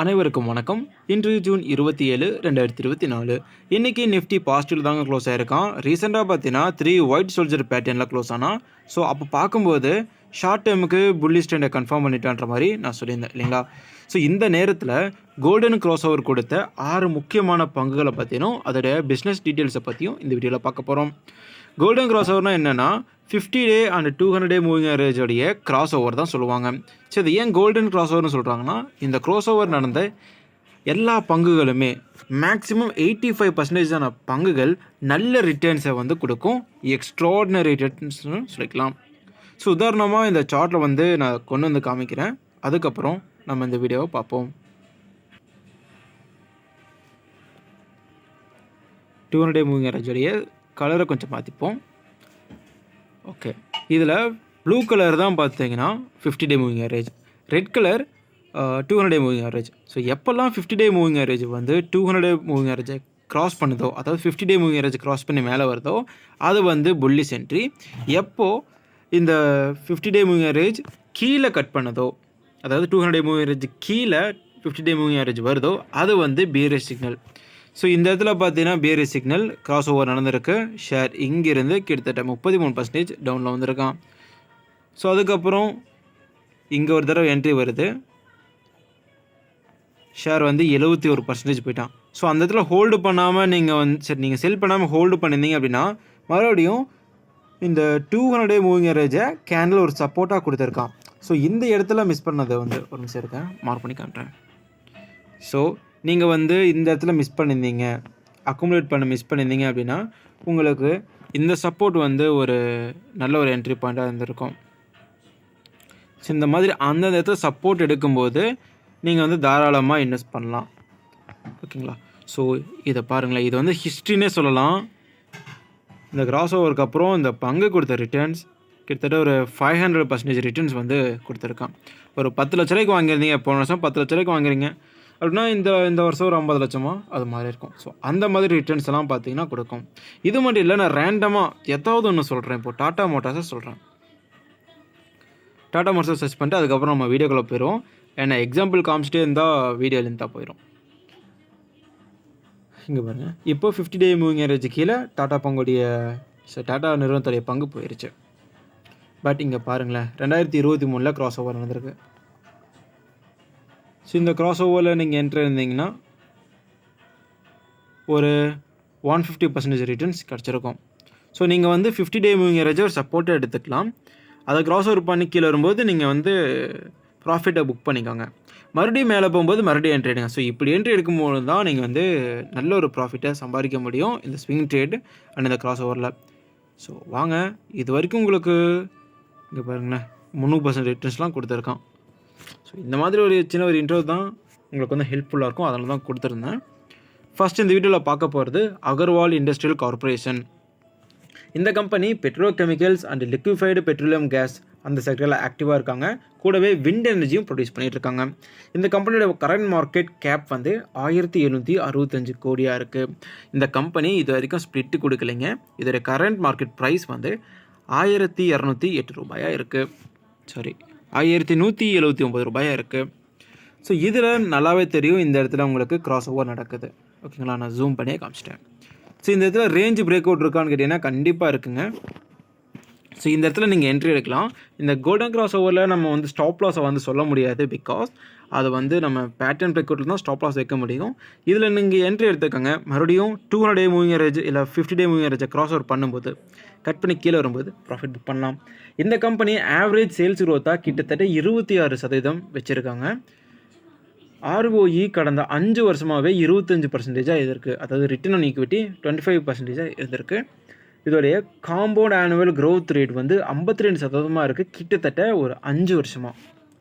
அனைவருக்கும் வணக்கம். இன்று ஜூன் இருபத்தி ஏழு ரெண்டாயிரத்தி இருபத்தி நாலு. இன்றைக்கி நிஃப்டி பாசிட்டிவ் தாங்க க்ளோஸ் ஆயிருக்கான். ரீசெண்டாக பார்த்தீங்கன்னா த்ரீ ஒயிட் சோல்ஜர் பேட்டர்னில் க்ளோஸ் ஆனால் ஸோ அப்போ பார்க்கும்போது ஷார்ட் டேர்முக்கு புள்ளி ஸ்டாண்டை கன்ஃபார்ம் பண்ணிட்டான்ற மாதிரி நான் சொல்லியிருந்தேன் இல்லைங்களா? ஸோ இந்த நேரத்தில் கோல்டன் க்ராஸ் ஓவர் கொடுத்த ஆறு முக்கியமான பங்குகளை பற்றியும் அதோடைய பிஸ்னஸ் டீட்டெயில்ஸை பற்றியும் இந்த வீடியோவில் பார்க்க போகிறோம் கோல்டன் கிராஸ் ஓவர்னால் என்னென்னா fifty day and two hundred day moving ஆவரேஜோடைய crossover தான் சொல்லுவாங்க. சரி இது ஏன் கோல்டன் கிராஸ் ஓவர்னு சொல்கிறாங்கன்னா இந்த க்ராஸ் ஓவர் நடந்த எல்லா பங்குகளுமே மேக்ஸிமம் எயிட்டி ஃபைவ் பர்சன்டேஜான பங்குகள் நல்ல ரிட்டர்ன்ஸை வந்து கொடுக்கும். எக்ஸ்ட்ராடினரி ரிட்டர்ன்ஸ்னு சொல்லிக்கலாம். ஸோ உதாரணமாக இந்த சார்ட்டில் வந்து நான் கொண்டு வந்து காமிக்கிறேன். அதுக்கப்புறம் நம்ம இந்த வீடியோவை பார்ப்போம். டூ ஹண்ட்ரட் மூவிங் ஆவரேஜோடைய கலரை கொஞ்சம் மாற்றிப்போம் ஓகே இதில் ப்ளூ கலர் தான் பார்த்தீங்கன்னா fifty day moving average red colour two hundred day moving average so எப்போல்லாம் ஃபிஃப்டி டே மூவிங் ஆவரேஜ் வந்து டூ ஹண்ட்ரட் டே மூவிங் ஆவரேஜை கிராஸ் பண்ணுதோ அதாவது fifty day moving average cross பண்ணி மேலே வருதோ அது வந்து புள்ளி சென்ட்ரி எப்போது இந்த ஃபிஃப்டி டே மூவிங் ஆவரேஜ் கீழே கட் பண்ணதோ அதாவது two hundred day moving average கீழே ஃபிஃப்டி டே மூவிங் ஆவரேஜ் வருதோ அது வந்து பியரேஜ் சிக்னல் ஸோ இந்த இடத்துல பார்த்தீங்கன்னா பியரேஜ் சிக்னல் கிராஸ் ஓவர் நடந்திருக்கு. ஷேர் இங்கிருந்து கிட்டத்தட்ட முப்பத்தி மூணு பர்சன்டேஜ் டவுனில் வந்திருக்கான். ஸோ அதுக்கப்புறம் இங்கே ஒரு தடவை என்ட்ரி வருது. ஷேர் வந்து எழுபத்தி ஒரு பர்சன்டேஜ் போயிட்டான். ஸோ அந்த இடத்துல ஹோல்டு பண்ணாமல் நீங்கள் வந்து சரி நீங்கள் செல் பண்ணாமல் ஹோல்டு பண்ணியிருந்தீங்க அப்படின்னா மறுபடியும் இந்த டூ ஹண்ட்ரட் டே மூவிங் அரேஜை கேண்டில் ஒரு சப்போர்ட்டாக கொடுத்துருக்கான். ஸோ இந்த இடத்துல மிஸ் பண்ணதை வந்து ஒரு நிமிஷம் இருக்கேன் மார்க் பண்ணி காட்டுறேன் ஸோ நீங்கள் வந்து இந்த இடத்துல மிஸ் பண்ணியிருந்தீங்க. அக்குமுலேட் பண்ண மிஸ் பண்ணியிருந்தீங்க அப்படின்னா உங்களுக்கு இந்த சப்போர்ட் வந்து ஒரு நல்ல ஒரு என்ட்ரி பாயிண்ட்டாக இருந்திருக்கும். ஸோ இந்த மாதிரி அந்த இடத்துல சப்போர்ட் எடுக்கும்போது நீங்கள் வந்து தாராளமாக இன்வெஸ்ட் பண்ணலாம். ஓகேங்களா ஸோ இதை பாருங்களேன். இது வந்து ஹிஸ்ட்ரினே சொல்லலாம். இந்த கிராஸ் ஓவருக்கு அப்புறம் இந்த பங்கு கொடுத்த ரிட்டர்ன்ஸ் கிட்டத்தட்ட ஒரு ஃபைவ் ஹண்ட்ரட் பர்சன்டேஜ் ரிட்டர்ன்ஸ் வந்து கொடுத்துருக்கான். ஒரு பத்து லட்ச ரூபாய்க்கு வாங்கியிருந்தீங்க போன வருஷம் பத்து லட்ச ரூபாய்க்கு வாங்குறீங்க. அப்படின்னா இந்த இந்த வருஷம் ஒரு ஐம்பது லட்சமோ அது மாதிரி இருக்கும். ஸோ அந்த மாதிரி ரிட்டர்ன்ஸ் எல்லாம் பார்த்தீங்கன்னா கொடுக்கும். இது மட்டும் இல்லை நான் ரேண்டமாக எதாவது ஒன்று சொல்கிறேன் இப்போ டாட்டா மோட்டார்ஸை சொல்கிறேன் டாட்டா மோட்டார்ஸை சர்ச் பண்ணிட்டு அதுக்கப்புறம் நம்ம வீடியோக்குள்ளே போயிடும் ஏன்னா எக்ஸாம்பிள் காமிச்சிட்டே இருந்தால் வீடியோ தான் போயிடும் இங்கே பாருங்கள் இப்போ ஃபிஃப்டி டே மூவிங் ஏரேஜ் கீழே டாட்டா பங்குடைய டாட்டா நிறுவனத்துடைய பங்கு போயிருச்சு. பட் இங்கே பாருங்களேன். ரெண்டாயிரத்தி இருபத்தி மூணில் கிராஸ் ஓவர் நடந்திருக்கு. ஸோ இந்த கிராஸ் ஓவரில் நீங்கள் என்ட்ரு இருந்தீங்கன்னா ஒரு ஒன் ஃபிஃப்டி பர்சன்டேஜ் ரிட்டர்ன்ஸ் கிடச்சிருக்கும். ஸோ நீங்கள் வந்து ஃபிஃப்டி டே மூவிங் ஏரேஜை ஒரு சப்போர்ட்டை எடுத்துக்கலாம். அதை கிராஸ் ஓவர் பண்ணி கீழே வரும்போது நீங்கள் வந்து ப்ராஃபிட்டை புக் பண்ணிக்கோங்க. மறுபடியும் மேலே போகும்போது மறுபடியும் என்ட்ரி எடுங்க. ஸோ இப்படி என்ட்ரி எடுக்கும்போது தான் நீங்கள் வந்து நல்ல ஒரு ப்ராஃபிட்டை சம்பாதிக்க முடியும் இந்த ஸ்விங் ட்ரேட் அண்ட் இந்த கிராஸ் ஓவரில் ஸோ வாங்க இது வரைக்கும் உங்களுக்கு இங்கே பாருங்களேன் முந்நூறு பர்சன்ட் ரிட்டர்ன்ஸ்லாம் கொடுத்துருக்கான். ஸோ இந்த மாதிரி ஒரு சின்ன ஒரு இன்ட்ரோ தான் உங்களுக்கு வந்து ஹெல்ப்ஃபுல்லாக இருக்கும். அதனால தான் கொடுத்துருந்தேன். ஃபஸ்ட் இந்த வீடியோவில் பார்க்க போகிறது அகர்வால் இண்டஸ்ட்ரியல் கார்பரேஷன் இந்த company petrochemicals and liquefied petroleum gas அந்த செக்டரில் ஆக்டிவாக இருக்காங்க. கூடவே விண்ட் எனர்ஜியும் ப்ரொடியூஸ் பண்ணிகிட்டு இருக்காங்க. இந்த கம்பெனியோட கரண்ட் மார்க்கெட் கேப் வந்து ஆயிரத்தி எழுநூற்றி அறுபத்தஞ்சு கோடியாக இருக்குது இந்த கம்பெனி இது வரைக்கும் ஸ்ப்ளிட்டு கொடுக்கலைங்க. இதோட கரண்ட் மார்க்கெட் ப்ரைஸ் வந்து ஆயிரத்தி இரநூத்தி எட்டு ரூபாயாக இருக்குது சாரி ஆயிரத்தி நூற்றி எழுபத்தி ஒம்பது ரூபாயாக இருக்குது ஸோ இதில் நல்லாவே தெரியும் இந்த இடத்துல உங்களுக்கு கிராஸ் ஓவர் நடக்குது ஓகேங்களா நான் ஜூம் பண்ணியே காமிச்சிட்டேன். ஸோ இந்த இடத்துல ரேஞ்ச் பிரேக் அவுட் இருக்கான்னு கேட்டிங்கன்னா கண்டிப்பாக இருக்குங்க. ஸோ இந்த இடத்துல நீங்கள் என்ட்ரி எடுக்கலாம். இந்த கோல்டன் கிராஸ் ஓவரில் நம்ம வந்து ஸ்டாப் லாஸை வந்து சொல்ல முடியாது பிகாஸ் அது வந்து நம்ம பேட்டர்ன் பிரேக் தான் ஸ்டாப் லாஸ் வைக்க முடியும். இதில் நீங்கள் என்ட்ரி எடுத்துக்கோங்க. மறுபடியும் two hundred day moving average இல்லை ஃபிஃப்டி டே மூவிங் அரேஜை கிராஸ் ஓவர் பண்ணும்போது கட் பண்ணி கீழே வரும்போது ப்ராஃபிட் புக் பண்ணலாம். இந்த கம்பெனி ஆவரேஜ் சேல்ஸ் க்ரோத்தாக கிட்டத்தட்ட இருபத்தி ஆறு சதவீதம் வச்சுருக்காங்க. ஆர்ஓஇ கடந்த அஞ்சு வருஷமாகவே இருபத்தஞ்சு பர்சன்டேஜாக இருந்திருக்கு. அதாவது return on equity twenty five பர்சன்டேஜாக இருந்திருக்கு. இதோடைய காம்பவுண்ட் ஆனுவல் க்ரோத் ரேட் வந்து ஐம்பத்தி ரெண்டு சதவீதமாக இருக்குது கிட்டத்தட்ட ஒரு அஞ்சு வருஷமாக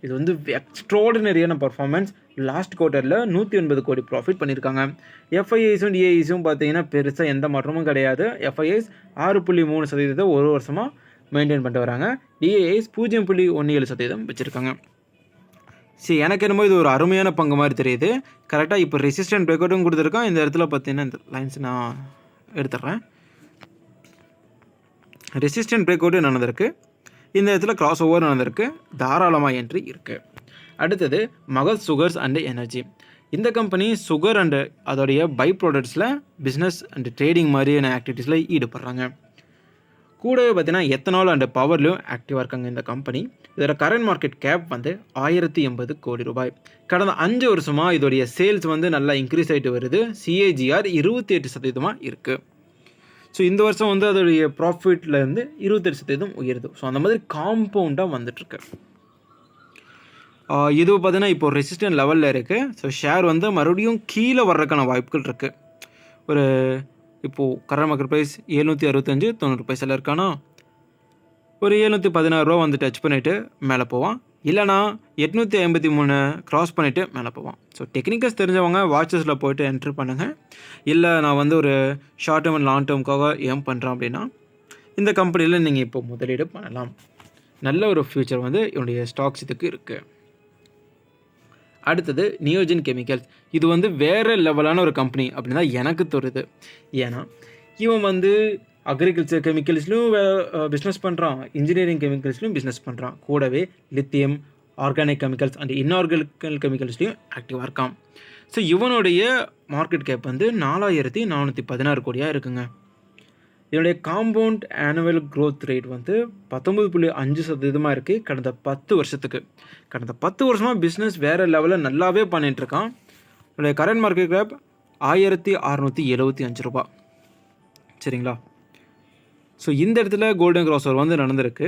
இது வந்து எக்ஸ்ட்ராடினரியான பர்ஃபார்மன்ஸ் லாஸ்ட் குவார்ட்டரில் நூற்றி ஒன்பது கோடி ப்ராஃபிட் பண்ணியிருக்காங்க எஃப்ஐஐஸும் டிஐஸும் பார்த்தீங்கன்னா பெருசாக எந்த மாற்றமும் கிடையாது. எஃப்ஐஐஸ் ஆறு புள்ளி மூணு சதவீதத்தை ஒரு வருஷமாக மெயின்டைன் பண்ணிட்டு வராங்க. டிஐஎஸ் பூஜ்ஜியம் புள்ளி ஒன்று ஏழு சதவீதம் வச்சுருக்காங்க. சரி எனக்கு என்னமோ இது ஒரு அருமையான பங்கு மாதிரி தெரியுது. கரெக்டாக இப்போ ரெசிஸ்டன்ட் பிரேக்கவுட்டும் கொடுத்துருக்கான். இந்த இடத்துல பார்த்தீங்கன்னா இந்த லைன்ஸ் நான் எடுத்துடுறேன். ரெசிஸ்டன்ட் பிரேக் அவுட்டு நடந்திருக்கு. இந்த இடத்துல கிராஸ் ஓவர் நடந்திருக்கு. தாராளமாக என்ட்ரி இருக்குது அடுத்தது மகத் சுகர்ஸ் அண்ட் எனர்ஜி இந்த கம்பெனி சுகர் அண்டு அதோடைய பை ப்ராடக்ட்ஸில் பிஸ்னஸ் அண்ட் ட்ரேடிங் மாதிரியான ஆக்டிவிட்டீஸில் ஈடுபடுறாங்க. கூடவே பார்த்தீங்கன்னா எத்தனால் அண்ட் பவர்லையும் ஆக்டிவாக இருக்காங்க இந்த கம்பெனி இதோட கரண்ட் மார்க்கெட் கேப் வந்து ஆயிரத்தி எண்பது கோடி ரூபாய். கடந்த அஞ்சு வருஷமாக இதோடைய சேல்ஸ் வந்து நல்லா இன்க்ரீஸ் ஆகிட்டு வருது. சிஏஜிஆர் இருபத்தி எட்டு சதவீதமாக இருக்குது ஸோ இந்த வருஷம் வந்து அதோடைய ப்ராஃபிட்லேருந்து இருபத்தெட்டு சதவீதம் உயருது. ஸோ அந்த மாதிரி காம்பவுண்டாக வந்துட்டுருக்கு. இது பார்த்தீங்கன்னா இப்போ ரெசிஸ்டன்ட் லெவலில் இருக்குது ஸோ ஷேர் வந்து மறுபடியும் கீழே வர்றதுக்கான வாய்ப்புகள் இருக்குது ஒரு இப்போது கரண்ட் மார்க்கெட் ப்ரைஸ் எழுநூற்றி அறுபத்தஞ்சு தொண்ணூறு பைசாவில் இருக்கானா? ஒரு எழுநூற்றி பதினாறுரூவா வந்து டச் பண்ணிவிட்டு மேலே போவான். இல்லைனா எட்நூற்றி ஐம்பத்தி மூணு க்ராஸ் பண்ணிவிட்டு மேலே போவான் ஸோ டெக்னிக்கல்ஸ் தெரிஞ்சவங்க வாட்சஸில் போயிட்டு என்ட்ரு பண்ணுங்கள் இல்லை நான் வந்து ஒரு ஷார்ட் டேர்ம் அண்ட் லாங் டேர்முக்காக ஏம் பண்ணுறேன் அப்படின்னா இந்த கம்பெனியில் நீங்கள் இப்போ முதலீடு பண்ணலாம். நல்ல ஒரு ஃப்யூச்சர் வந்து என்னுடைய ஸ்டாக்ஸ் இதுக்கு இருக்குது அடுத்தது நியோஜன் கெமிக்கல்ஸ் இது வந்து வேறு லெவலான ஒரு கம்பெனி அப்படின்னு தான் எனக்கு தோறுது ஏன்னா இவன் வந்து அக்ரிகல்ச்சர் கெமிக்கல்ஸ்லையும் பிஸ்னஸ் பண்ணுறான் இன்ஜினியரிங் கெமிக்கல்ஸ்லையும் பிஸ்னஸ் பண்ணுறான் கூடவே lithium organic chemicals and inorganic கெமிக்கல்ஸ்லையும் ஆக்டிவாக இருக்கான். ஸோ இவனுடைய மார்க்கெட் கேப் வந்து நாலாயிரத்தி நானூற்றி பதினாறு கோடியாக இருக்குங்க. இதனுடைய காம்பவுண்ட் ஆனுவல் க்ரோத் ரேட் வந்து பத்தொம்பது புள்ளி அஞ்சு சதவீதமாக இருக்குது கடந்த பத்து வருஷத்துக்கு. கடந்த பத்து வருஷமாக பிஸ்னஸ் வேறு லெவலில் நல்லாவே பண்ணிகிட்ருக்கான் இதனுடைய கரண்ட் மார்க்கெட் கேப் ஆயிரத்தி அறநூற்றி எழுபத்தி அஞ்சு ரூபா. சரிங்களா? ஸோ இந்த இடத்துல கோல்டன் கிராஸர் வந்து நடந்திருக்கு.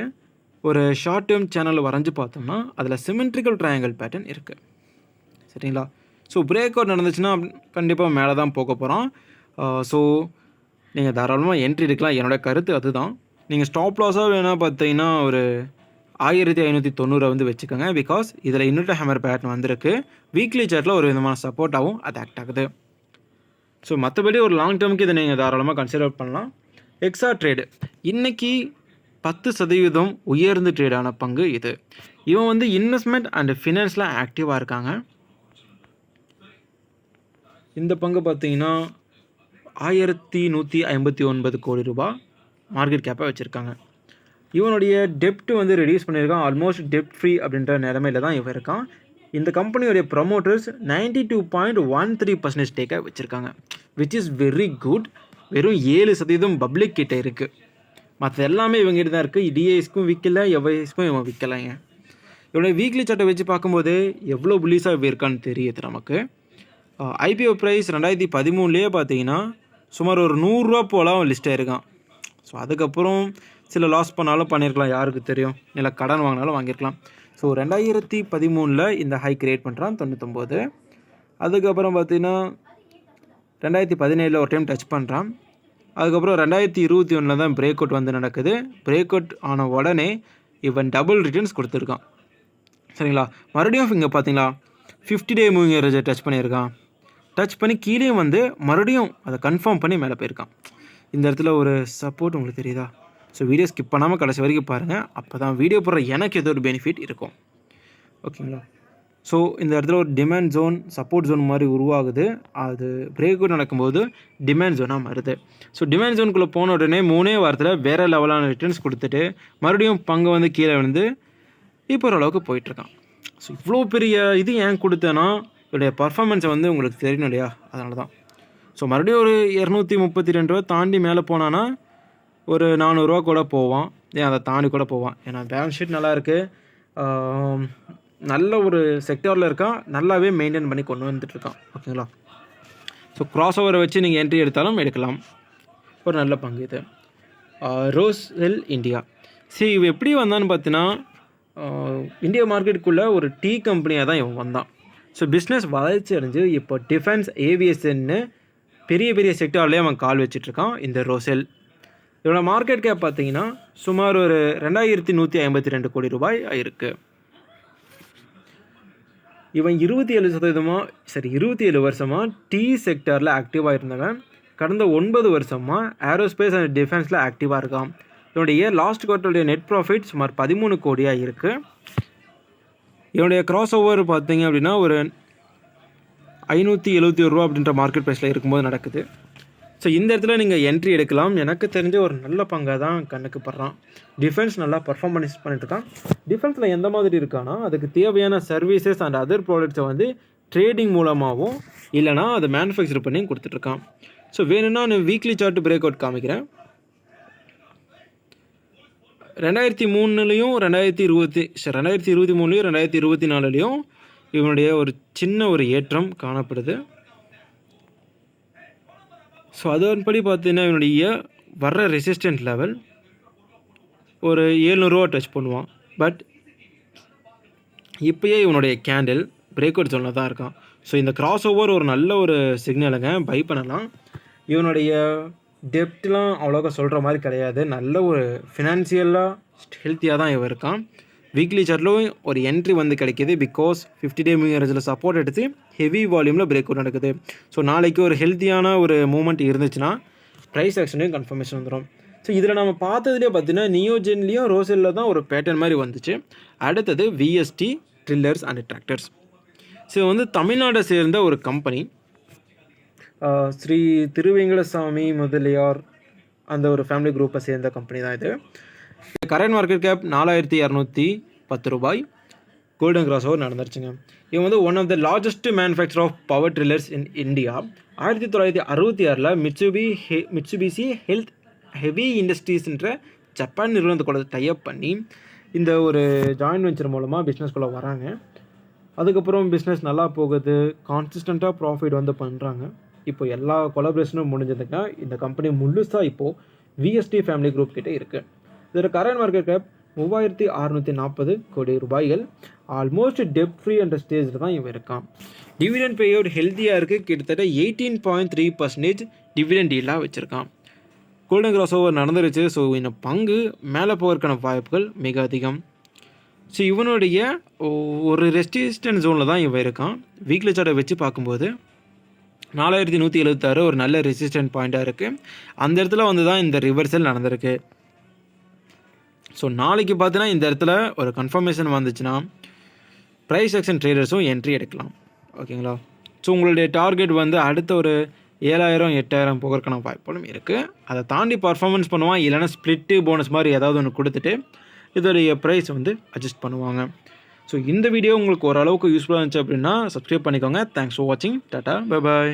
ஒரு ஷார்ட் டேர்ம் சேனல் வரைஞ்சி பார்த்தோம்னா அதில் சிமெண்ட்ரிக்கல் ட்ரையாங்கல் பேட்டர்ன் இருக்குது சரிங்களா? ஸோ பிரேக் அவுட் நடந்துச்சுன்னா கண்டிப்பாக மேலே தான் போக போகிறோம் ஸோ நீங்கள் தாராளமாக என்ட்ரி எடுக்கலாம். என்னோடய கருத்து அதுதான். நீங்கள் ஸ்டாப் லாஸாக வேணால் பார்த்தீங்கன்னா ஒரு ஆயிரத்தி ஐநூற்றி தொண்ணூறை வந்து வச்சுக்கோங்க. பிகாஸ் இதில் இன்னொரு ஹேமர் பேட்டர்ன் வந்திருக்கு. வீக்லி சார்ட்டில் ஒரு விதமான சப்போர்ட்டாகவும் அது ஆக்ட் ஆகுது. ஸோ மற்றபடி ஒரு லாங் டேர்முக்கு இதை நீங்கள் தாராளமாக கன்சிடர் பண்ணலாம். எக்ஸா ட்ரேடு இன்றைக்கி பத்து சதவீதம் உயர்ந்து ட்ரேடான பங்கு இது. இவன் வந்து இன்வெஸ்ட்மெண்ட் அண்ட் ஃபினான்ஸில் ஆக்டிவாக இருக்காங்க. இந்த பங்கு பார்த்தீங்கன்னா ஆயிரத்தி நூற்றி ஐம்பத்தி ஒன்பது கோடி ரூபாய் மார்க்கெட் கேப்பாக வச்சுருக்காங்க. இவனுடைய டெப்ட் வந்து ரெடியூஸ் பண்ணியிருக்கான். ஆல்மோஸ்ட் டெப்ட் ஃப்ரீ அப்படின்ற நிலமையில தான் இவன் இருக்கான். இந்த கம்பெனியோடைய promoters ninety two point one three percentage டேக்கை வச்சுருக்காங்க. விச் இஸ் வெரி குட் வெறும் ஏழு சதவீதம் பப்ளிக் கிட்டே இருக்குது மற்ற எல்லாமே இவங்ககிட்ட தான் இருக்குது டிஐஸ்க்கும் விற்கல எவ்ஐஎஸ்க்கும் இவன் விற்கலைங்க இவனுடைய வீக்லி சட்டை வச்சு பார்க்கும்போது எவ்வளோ புலிஸாக இருக்கான்னு தெரியுது நமக்கு. ஐபிஓ ப்ரைஸ் ரெண்டாயிரத்தி பதிமூணுலேயே பார்த்தீங்கன்னா சுமார் ஒரு நூறுரூவா போல் அவன் லிஸ்ட் ஆயிருக்கான். ஸோ அதுக்கப்புறம் சில லாஸ் பண்ணாலும் பண்ணியிருக்கலாம் யாருக்கு தெரியும்? இல்லை கடன் வாங்கினாலும் வாங்கியிருக்கலாம் ஸோ ரெண்டாயிரத்தி பதிமூணில் இந்த ஹை கிரியேட் பண்ணுறான் தொண்ணூத்தொம்போது. அதுக்கப்புறம் பார்த்தீங்கன்னா ரெண்டாயிரத்தி பதினேழில் ஒரு டைம் டச் பண்ணுறான் அதுக்கப்புறம் ரெண்டாயிரத்தி இருபத்தி ஒன்றில் தான் பிரேக் அவுட் வந்து நடக்குது. பிரேக் அவுட் ஆன உடனே இவன் டபுள் ரிட்டர்ன்ஸ் கொடுத்துருக்கான். சரிங்களா? மறுபடியும் இங்கே பார்த்தீங்களா? ஃபிஃப்டி டே மூவிங் ஏரேஜை டச் பண்ணியிருக்கான். டச் பண்ணி கீழே வந்து மறுபடியும் அதை கன்ஃபார்ம் பண்ணி மேலே போயிருக்கான். இந்த இடத்துல ஒரு சப்போர்ட் உங்களுக்கு தெரியுதா? ஸோ வீடியோ ஸ்கிப் பண்ணாமல் கடைசி வரைக்கும் பாருங்கள் அப்போ தான் வீடியோ போடுற எனக்கு ஏதோ ஒரு பெனிஃபிட் இருக்கும். ஓகேங்களா ஸோ இந்த இடத்துல ஒரு டிமாண்ட் ஜோன் சப்போர்ட் ஜோன் மாதிரி உருவாகுது. அது பிரேக் அவுட் நடக்கும்போது டிமாண்ட் ஜோனாக மாறுது. ஸோ டிமாண்ட் ஜோனுக்குள்ளே போன உடனே மூணே வாரத்தில் வேறு லெவலான ரிட்டர்ன்ஸ் கொடுத்துட்டு மறுபடியும் பங்கு வந்து கீழே விழுந்து இப்போ ஓரளவுக்கு போயிட்டுருக்கான். ஸோ இவ்வளோ பெரிய இது ஏன் கொடுத்தேன்னா இதோடைய பர்ஃபார்மன்ஸை வந்து உங்களுக்கு தெரியணும் இல்லையா? அதனால தான் ஸோ மறுபடியும் ஒரு இரநூத்தி முப்பத்தி ரெண்டு ரூபா தாண்டி மேலே போனான்னா ஒரு நானூறுரூவா கூட போவான். ஏன் அதை தாண்டி கூட போவான். ஏன்னா பேலன்ஸ் ஷீட் நல்லா இருக்குது நல்ல ஒரு செக்டாரில் இருக்கான் நல்லாவே மெயின்டைன் பண்ணி கொண்டு வந்துட்டுருக்கான். ஓகேங்களா ஸோ க்ராஸ் ஓவரை வச்சு நீங்கள் என்ட்ரி எடுத்தாலும் எடுக்கலாம். ஒரு நல்ல பங்கு இது. ரோஸ் ஹில் இந்தியா சரி இவன் எப்படி வந்தான்னு பார்த்தீங்கன்னா இந்தியா மார்க்கெட்டுக்குள்ளே ஒரு டீ கம்பெனியாக தான் இவன் வந்தான். ஸோ பிஸ்னஸ் வளர்ச்சி அடைஞ்சு இப்போ டிஃபென்ஸ் ஏவியேஷன்னு பெரிய பெரிய செக்டார்லேயே அவன் கால் வச்சிட்ருக்கான் இந்த ரோசெல் இதோட மார்க்கெட் கேப் பார்த்தீங்கன்னா சுமார் ஒரு ரெண்டாயிரத்தி நூற்றி ஐம்பத்தி ரெண்டு கோடி ரூபாய் இருக்குது இவன் இருபத்தி ஏழு சதவீதமாக சரி இருபத்தி ஏழு வருஷமாக டி செக்டாரில் ஆக்டிவாக இருந்தவன். கடந்த ஒன்பது வருஷமாக ஏரோஸ்பேஸ் அண்ட் டிஃபென்ஸில் ஆக்டிவாக இருக்கான். இவனுடைய லாஸ்ட் குவார்ட்டருடைய நெட் ப்ராஃபிட் சுமார் பதிமூணு கோடியாக இருக்குது இவனுடைய கிராஸ் ஓவர் பார்த்தீங்க அப்படின்னா ஒரு ஐநூற்றி எழுபத்தி ஒரு ரூபா அப்படின்ற மார்க்கெட் ப்ரைஸில் இருக்கும்போது நடக்குது. ஸோ இந்த இடத்துல நீங்கள் என்ட்ரி எடுக்கலாம். எனக்கு தெரிஞ்ச ஒரு நல்ல பங்காக தான் கண்ணுக்கு படுறான். டிஃபென்ஸ் நல்லா பர்ஃபார்ம் பண்ணி பண்ணிட்டு இருக்கான். டிஃபென்ஸில் எந்த மாதிரி இருக்கானா அதுக்கு தேவையான சர்வீசஸ் அண்ட் அதர் ப்ராடக்ட்ஸை வந்து ட்ரேடிங் மூலமாகவும் இல்லைனா அதை மேனுஃபேக்சர் பண்ணியும் கொடுத்துட்ருக்கான் ஸோ வேணும்னா நான் வீக்லி சார்ட் பிரேக் அவுட் காமிக்கிறேன். ரெண்டாயிரத்தி மூணுலேயும் ரெண்டாயிரத்தி இருபத்தி ரெண்டாயிரத்தி இருபத்தி மூணுலேயும் ரெண்டாயிரத்தி இருபத்தி நாலுலேயும் இவனுடைய ஒரு சின்ன ஒரு ஏற்றம் காணப்படுது. ஸோ அதன்படி பார்த்தீங்கன்னா இவனுடைய வர்ற ரெசிஸ்டன்ட் லெவல் ஒரு ஏழ்நூறுவா டச் பண்ணுவான். பட் இப்போயே இவனுடைய கேண்டில் பிரேக் அவுட் ஜோனில் தான் இருக்கான். ஸோ இந்த கிராஸ் ஓவர் ஒரு நல்ல ஒரு சிக்னலுங்க பை பண்ணலாம். இவனுடைய டெப்ட்லாம் அவ்வளோக்கா சொல்கிற மாதிரி கிடையாது. நல்ல ஒரு ஃபினான்சியலாக ஹெல்த்தியாக தான் இவன் இருக்கான். வீக்லி சார்ட்லும் ஒரு என்ட்ரி வந்து கிடைக்கிது பிகாஸ் ஃபிஃப்டி டே மூவியரேஜில் சப்போர்ட் எடுத்து ஹெவி வால்யூமில் பிரேக் அவுட் நடக்குது. ஸோ நாளைக்கு ஒரு ஹெல்த்தியான ஒரு மூமெண்ட் இருந்துச்சுன்னா ப்ரைஸ் ஆக்ஷனையும் கன்ஃபர்மேஷன் வந்துடும் ஸோ இதில் நம்ம பார்த்ததுலேயே பார்த்தீங்கன்னா நியோஜென்லேயும் ரோசெல்லில் தான் ஒரு பேட்டர்ன் மாதிரி வந்துச்சு. அடுத்தது VST drillers and tractors so வந்து தமிழ்நாடை சேர்ந்த ஒரு கம்பெனி ஸ்ரீ திருவேங்கடசாமி முதலியார் அந்த ஒரு ஃபேமிலி குரூப்பை சேர்ந்த கம்பெனி தான் இது. கரண்ட் மார்க்கெட் கேப் நாலாயிரத்தி இரநூத்தி பத்து ரூபாய். கோல்டன் கிராஸ் ஓவர் நடந்துருச்சுங்க. இவன் வந்து one of the largest manufacturer of power drillers in India ஆயிரத்தி தொள்ளாயிரத்தி அறுபத்தி ஆறில் மிட்சுபி ஹெ மிட்சுபிசி ஹெல்த் ஹெவி இண்டஸ்ட்ரீஸ்ன்ற ஜப்பான் நிறுவனத்தை கூட டைப் பண்ணி இந்த ஒரு ஜாயின்ட் வெஞ்சர் மூலமாக பிஸ்னஸ்குள்ளே வராங்க. அதுக்கப்புறம் பிஸ்னஸ் நல்லா போகுது. கான்சிஸ்டண்ட்டாக ப்ராஃபிட் வந்து பண்ணுறாங்க இப்போ எல்லா கொலாபரேஷனும் முடிஞ்சதுங்க இந்த கம்பெனி முழுசாக இப்போது விஎஸ்டி ஃபேமிலி குரூப் கிட்டே இருக்குது இதோட கரண்ட் மார்க்கெட் கேப் மூவாயிரத்தி அறநூற்றி நாற்பது கோடி ரூபாய்கள். ஆல்மோஸ்ட் டெப் ஃப்ரீ என்ற ஸ்டேஜில் தான் இவன் இருக்கான். டிவிடெண்ட் பே அவுட் ஹெல்த்தியாக இருக்குது கிட்டத்தட்ட eighteen point three percentage dividend டீலாக வச்சுருக்கான். கோல்டன் கிராஸ் ஓவர் நடந்துருச்சு. ஸோ இந்த பங்கு மேலே போவதற்கான வாய்ப்புகள் மிக அதிகம். ஸோ இவனுடைய ஒ- ஒரு ரெஸ்டிஸ்டன்ட் ஜோனில் தான் இவன் இருக்கான். வீக்லி சார்ட்டை வச்சு பார்க்கும்போது நாலாயிரத்தி நூற்றி எழுபத்தாறு ஒரு நல்ல ரெசிஸ்டன்ட் பாயிண்ட்டாக இருக்குது அந்த இடத்துல வந்து தான் இந்த ரிவர்சல் நடந்திருக்கு. ஸோ நாளைக்கு பார்த்தீங்கன்னா இந்த இடத்துல ஒரு கன்ஃபர்மேஷன் வந்துச்சுன்னா ப்ரைஸ் செக்ஷன் ட்ரேடர்ஸும் என்ட்ரி எடுக்கலாம். ஓகேங்களா ஸோ உங்களுடைய டார்கெட் வந்து அடுத்த ஒரு ஏழாயிரம் எட்டாயிரம் போகிறதுக்கான வாய்ப்புகளும் இருக்குது அதை தாண்டி பர்ஃபார்மன்ஸ் பண்ணுவான் இல்லைனா ஸ்ப்ளிட்டு போனஸ் மாதிரி ஏதாவது ஒன்று கொடுத்துட்டு இதோடைய ப்ரைஸ் வந்து அட்ஜஸ்ட் பண்ணுவாங்க. ஸோ இந்த வீடியோ உங்களுக்கு ஓரளவுக்கு யூஸ்ஃபுல்லாக இருந்துச்சு அப்படின்னா சப்ஸ்கிரைப் பண்ணிக்கோங்க. தேங்க்ஸ் ஃபார் வாட்சிங் டாட்டா பை பாய்